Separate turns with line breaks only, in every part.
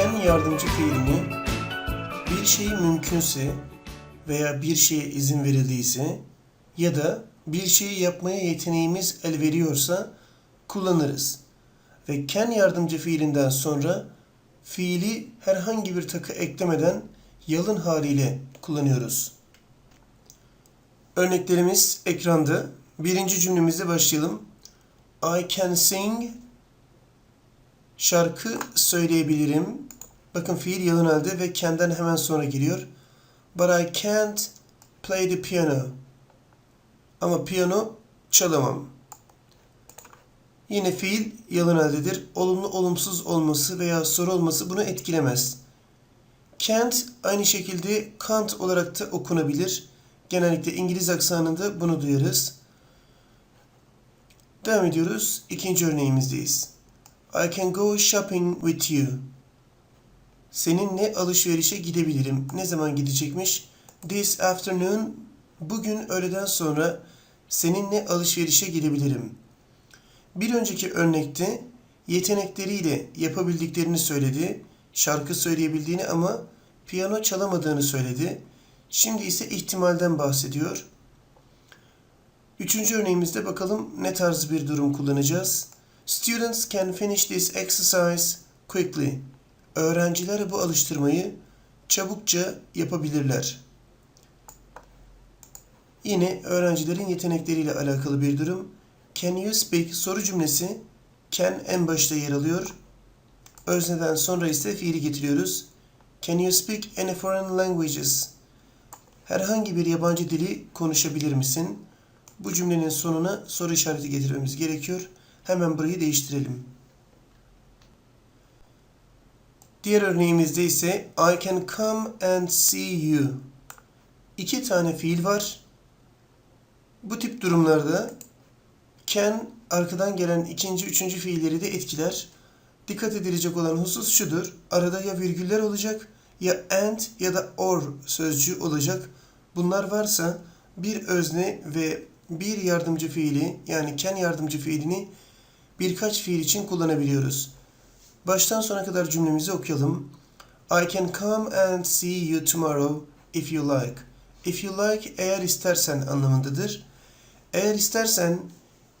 can yardımcı fiilini bir şey mümkünse veya bir şeye izin verildiyse ya da bir şeyi yapmaya yeteneğimiz el veriyorsa kullanırız. Ve can yardımcı fiilinden sonra fiili herhangi bir takı eklemeden yalın haliyle kullanıyoruz. Örneklerimiz ekranda. Birinci cümlemizle başlayalım. I can sing şarkı söyleyebilirim. Bakın fiil yalın halde ve can'den hemen sonra geliyor. But I can't play the piano. Ama piyano çalamam. Yine fiil yalın haldedir. Olumlu olumsuz olması veya soru olması bunu etkilemez. Can't aynı şekilde can't olarak da okunabilir. Genellikle İngiliz aksanında bunu duyarız. Devam ediyoruz. İkinci örneğimizdeyiz. I can go shopping with you. Seninle alışverişe gidebilirim. Ne zaman gidecekmiş? This afternoon. Bugün öğleden sonra seninle alışverişe gidebilirim. Bir önceki örnekte yetenekleriyle yapabildiklerini söyledi. Şarkı söyleyebildiğini ama piyano çalamadığını söyledi. Şimdi ise ihtimalden bahsediyor. Üçüncü örneğimizde bakalım ne tarz bir durum kullanacağız. Students can finish this exercise quickly. Öğrenciler bu alıştırmayı çabukça yapabilirler. Yine öğrencilerin yetenekleriyle alakalı bir durum. Can you speak soru cümlesi can en başta yer alıyor. Özneden sonra ise fiili getiriyoruz. Can you speak any foreign languages? Herhangi bir yabancı dili konuşabilir misin? Bu cümlenin sonuna soru işareti getirmemiz gerekiyor. Hemen burayı değiştirelim. Diğer örneğimizde ise I can come and see you. İki tane fiil var. Bu tip durumlarda can arkadan gelen ikinci, üçüncü fiilleri de etkiler. Dikkat edilecek olan husus şudur. Arada ya virgüller olacak ya and ya da or sözcüğü olacak. Bunlar varsa bir özne ve bir yardımcı fiili yani can yardımcı fiilini birkaç fiil için kullanabiliyoruz. Baştan sona kadar cümlemizi okuyalım. I can come and see you tomorrow if you like. If you like eğer istersen anlamındadır. Eğer istersen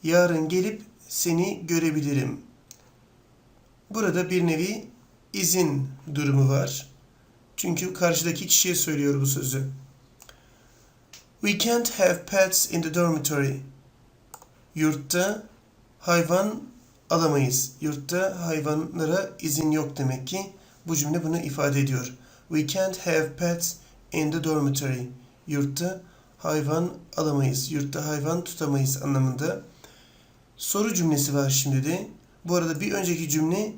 yarın gelip seni görebilirim. Burada bir nevi izin durumu var. Çünkü karşıdaki kişiye söylüyor bu sözü. We can't have pets in the dormitory. Yurtta hayvan alamayız. Yurtta hayvanlara izin yok demek ki. Bu cümle bunu ifade ediyor. We can't have pets in the dormitory. Yurtta hayvan alamayız. Yurtta hayvan tutamayız anlamında. Soru cümlesi var şimdi de. Bu arada bir önceki cümle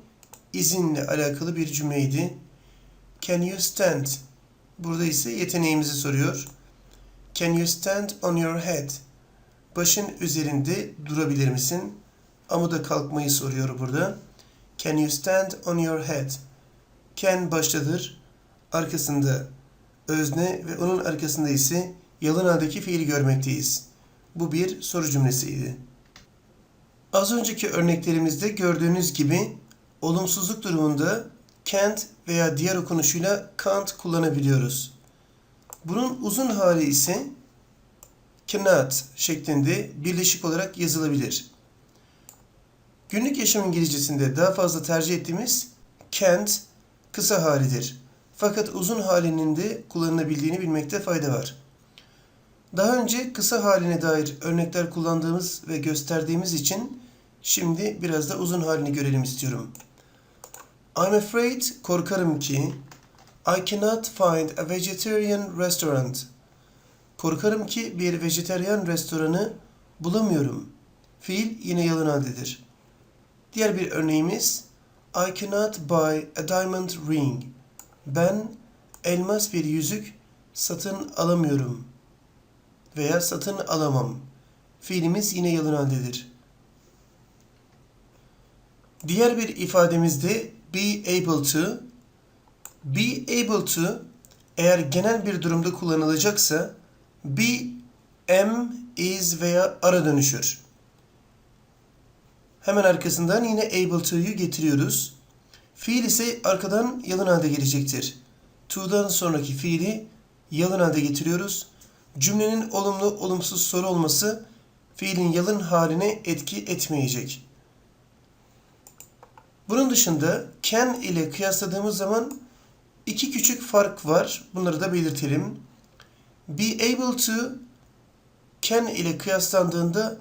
izinle alakalı bir cümleydi. Can you stand? Burada ise yeteneğimizi soruyor. Can you stand on your head? Başın üzerinde durabilir misin? Amuda kalkmayı soruyor burada. Can you stand on your head? Can baştadır. Arkasında özne ve onun arkasında ise yalın haldeki fiili görmekteyiz. Bu bir soru cümlesiydi. Az önceki örneklerimizde gördüğünüz gibi olumsuzluk durumunda can't veya diğer okunuşuyla can't kullanabiliyoruz. Bunun uzun hali ise cannot şeklinde birleşik olarak yazılabilir. Günlük yaşam İngilizcesinde daha fazla tercih ettiğimiz can't kısa halidir. Fakat uzun halinin de kullanılabildiğini bilmekte fayda var. Daha önce kısa haline dair örnekler kullandığımız ve gösterdiğimiz için şimdi biraz da uzun halini görelim istiyorum. I'm afraid, korkarım ki I cannot find a vegetarian restaurant. Korkarım ki bir vejeteryan restoranı bulamıyorum. Fiil yine yalın haldedir. Diğer bir örneğimiz I cannot buy a diamond ring. Ben elmas bir yüzük satın alamıyorum veya satın alamam. Fiilimiz yine yalın haldedir. Diğer bir ifademizde be able to. Be able to eğer genel bir durumda kullanılacaksa be, am, is veya ara dönüşür. Hemen arkasından yine able to'yu getiriyoruz. Fiil ise arkadan yalın halde gelecektir. To'dan sonraki fiili yalın halde getiriyoruz. Cümlenin olumlu olumsuz soru olması fiilin yalın haline etki etmeyecek. Bunun dışında can ile kıyasladığımız zaman iki küçük fark var. Bunları da belirtelim. Be able to can ile kıyaslandığında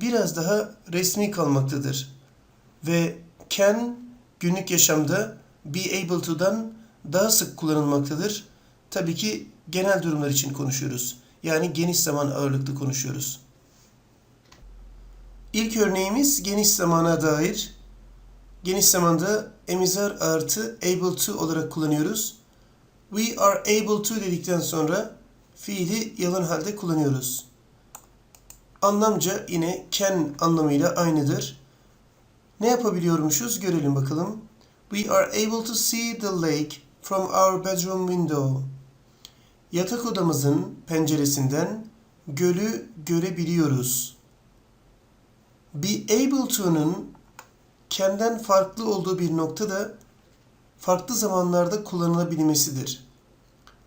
biraz daha resmi kalmaktadır. Ve can günlük yaşamda be able to'dan daha sık kullanılmaktadır. Tabii ki genel durumlar için konuşuyoruz. Yani geniş zaman ağırlıklı konuşuyoruz. İlk örneğimiz geniş zamana dair. Geniş zamanda emizar artı able to olarak kullanıyoruz. We are able to dedikten sonra fiili yalın halde kullanıyoruz. Anlamca yine can anlamıyla aynıdır. Ne yapabiliyormuşuz görelim bakalım. We are able to see the lake from our bedroom window. Yatak odamızın penceresinden gölü görebiliyoruz. Be able to'nun kendinden farklı olduğu bir nokta da farklı zamanlarda kullanılabilmesidir.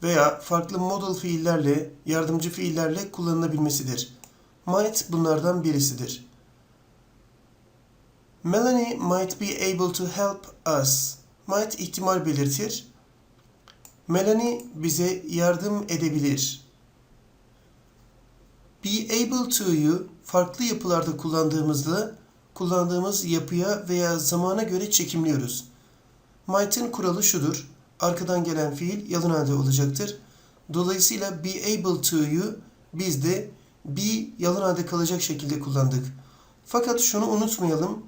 Veya farklı modal fiillerle, yardımcı fiillerle kullanılabilmesidir. Might bunlardan birisidir. Melanie might be able to help us. Might ihtimal belirtir. Melanie bize yardım edebilir. Be able to'yu farklı yapılarda kullandığımızda kullandığımız yapıya veya zamana göre çekimliyoruz. Might'ın kuralı şudur. Arkadan gelen fiil yalın halde olacaktır. Dolayısıyla be able to'yu biz de be yalın halde kalacak şekilde kullandık. Fakat şunu unutmayalım.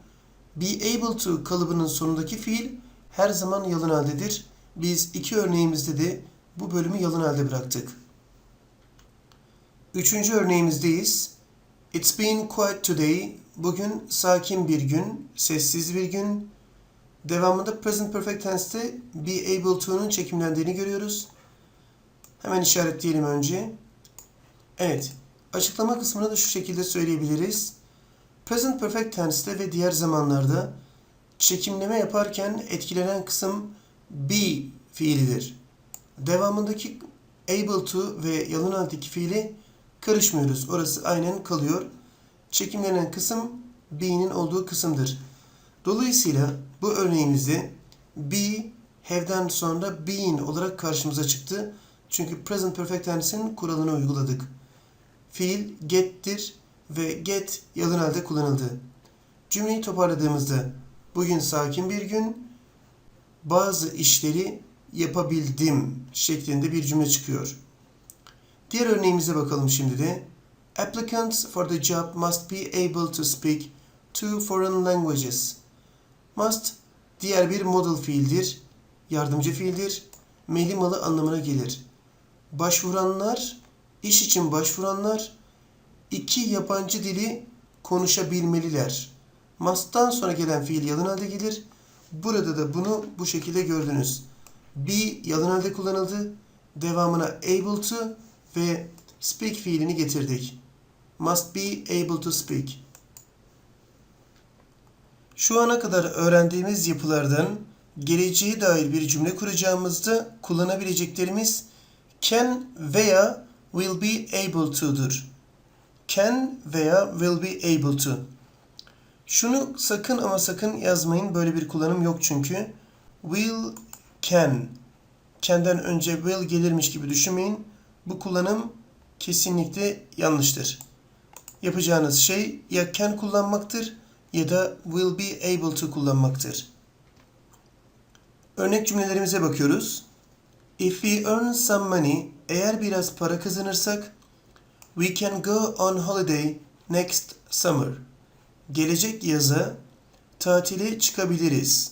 Be able to kalıbının sonundaki fiil her zaman yalın haldedir. Biz iki örneğimizde de bu bölümü yalın halde bıraktık. Üçüncü örneğimizdeyiz. It's been quiet today. Bugün sakin bir gün, sessiz bir gün. Devamında present perfect tense'te be able to'nun çekimlendiğini görüyoruz. Hemen işaretleyelim önce. Evet, açıklama kısmını da şu şekilde söyleyebiliriz. Present perfect tense'te ve diğer zamanlarda çekimleme yaparken etkilenen kısım be fiilidir. Devamındaki able to ve yalın altındaki fiili karışmıyoruz. Orası aynen kalıyor. Çekimlenen kısım be'nin olduğu kısımdır. Dolayısıyla bu örneğimizde be have'den sonra being olarak karşımıza çıktı. Çünkü present perfect tense'in kuralını uyguladık. Fiil get'tir ve get yalın halde kullanıldı. Cümleyi toparladığımızda bugün sakin bir gün bazı işleri yapabildim şeklinde bir cümle çıkıyor. Diğer örneğimize bakalım şimdi de. Applicants for the job must be able to speak two foreign languages. Must diğer bir modal fiildir, yardımcı fiildir, meli malı anlamına gelir. Başvuranlar, iş için başvuranlar iki yabancı dili konuşabilmeliler. Must'tan sonra gelen fiil yalın halde gelir. Burada da bunu bu şekilde gördünüz. Be yalın halde kullanıldı. Devamına able to ve speak fiilini getirdik. Must be able to speak. Şu ana kadar öğrendiğimiz yapılardan geleceğe dair bir cümle kuracağımızda kullanabileceklerimiz can veya will be able to'dur. Can veya will be able to. Şunu sakın ama sakın yazmayın. Böyle bir kullanım yok çünkü. Will, can. Can'den önce will gelirmiş gibi düşünmeyin. Bu kullanım kesinlikle yanlıştır. Yapacağınız şey ya can kullanmaktır ya da will be able to kullanmaktır. Örnek cümlelerimize bakıyoruz. If we earn some money, eğer biraz para kazanırsak, we can go on holiday next summer. Gelecek yaza tatile çıkabiliriz.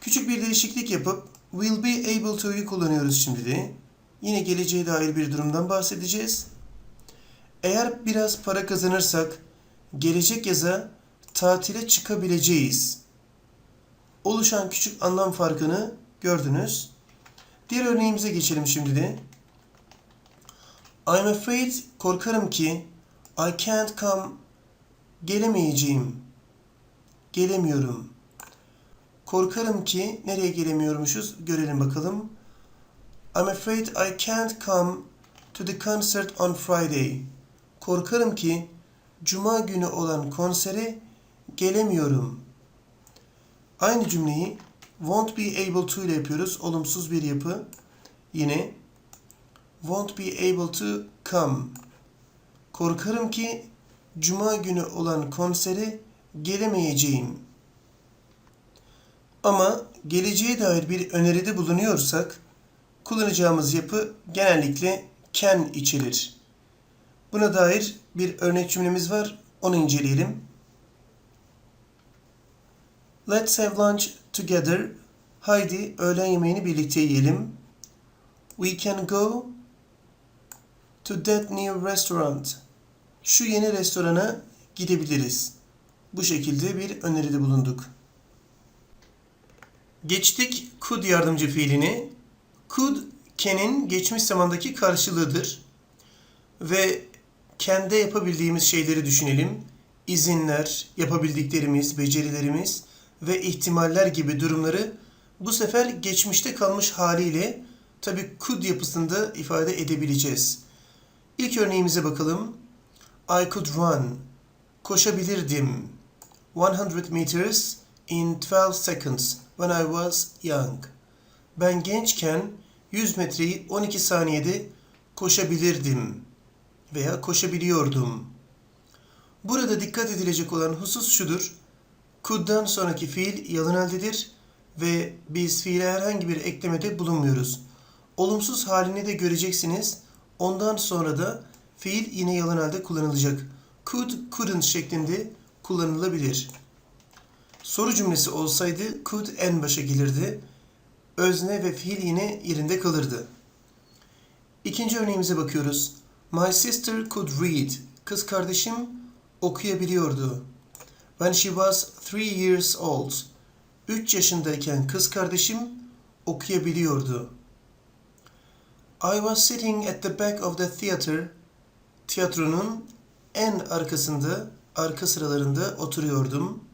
Küçük bir değişiklik yapıp will be able to'yu kullanıyoruz şimdi de. Yine geleceğe dair bir durumdan bahsedeceğiz. Eğer biraz para kazanırsak gelecek yaza tatile çıkabileceğiz. Oluşan küçük anlam farkını gördünüz. Diğer örneğimize geçelim şimdi de. I'm afraid korkarım ki I can't come gelemeyeceğim. Gelemiyorum. Korkarım ki nereye gelemiyormuşuz görelim bakalım. I'm afraid I can't come to the concert on Friday. Korkarım ki cuma günü olan konsere gelemiyorum. Aynı cümleyi won't be able to ile yapıyoruz. Olumsuz bir yapı. Yine won't be able to come. Korkarım ki cuma günü olan konsere gelemeyeceğim. Ama geleceğe dair bir öneride bulunuyorsak kullanacağımız yapı genellikle can içerir. Buna dair bir örnek cümlemiz var. Onu inceleyelim. Let's have lunch together. Haydi öğlen yemeğini birlikte yiyelim. We can go to that new restaurant. Şu yeni restorana gidebiliriz. Bu şekilde bir öneride bulunduk. Geçtik could yardımcı fiilini. Could can'in geçmiş zamandaki karşılığıdır. Ve kendi yapabildiğimiz şeyleri düşünelim. İzinler, yapabildiklerimiz, becerilerimiz ve ihtimaller gibi durumları bu sefer geçmişte kalmış haliyle tabi could yapısında ifade edebileceğiz. İlk örneğimize bakalım. I could run. Koşabilirdim. 100 meters in 12 seconds when I was young. Ben gençken 100 metreyi 12 saniyede koşabilirdim veya koşabiliyordum. Burada dikkat edilecek olan husus şudur. Could'dan sonraki fiil yalın haldedir ve biz fiile herhangi bir eklemede bulunmuyoruz. Olumsuz halini de göreceksiniz. Ondan sonra da fiil yine yalın halde kullanılacak. Could, couldn't şeklinde kullanılabilir. Soru cümlesi olsaydı could en başa gelirdi. Özne ve fiil yine yerinde kalırdı. İkinci örneğimize bakıyoruz. My sister could read. Kız kardeşim okuyabiliyordu. When she was three years old. 3 yaşındayken kız kardeşim okuyabiliyordu. I was sitting at the back of the theater. Tiyatronun en arkasında, arka sıralarında oturuyordum.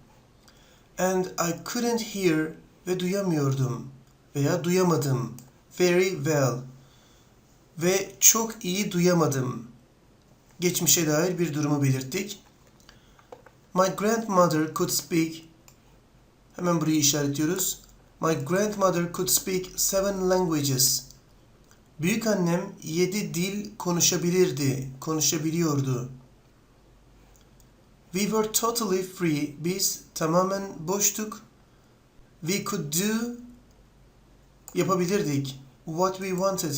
And I couldn't hear ve duyamıyordum veya duyamadım. Very well. Ve çok iyi duyamadım. Geçmişe dair bir durumu belirttik. My grandmother could speak. Hemen burayı işaretliyoruz. My grandmother could speak seven languages. Büyük annem yedi dil konuşabilirdi, konuşabiliyordu. We were totally free. Biz tamamen boştuk. We could do yapabilirdik. What we wanted.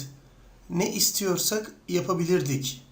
Ne istiyorsak yapabilirdik.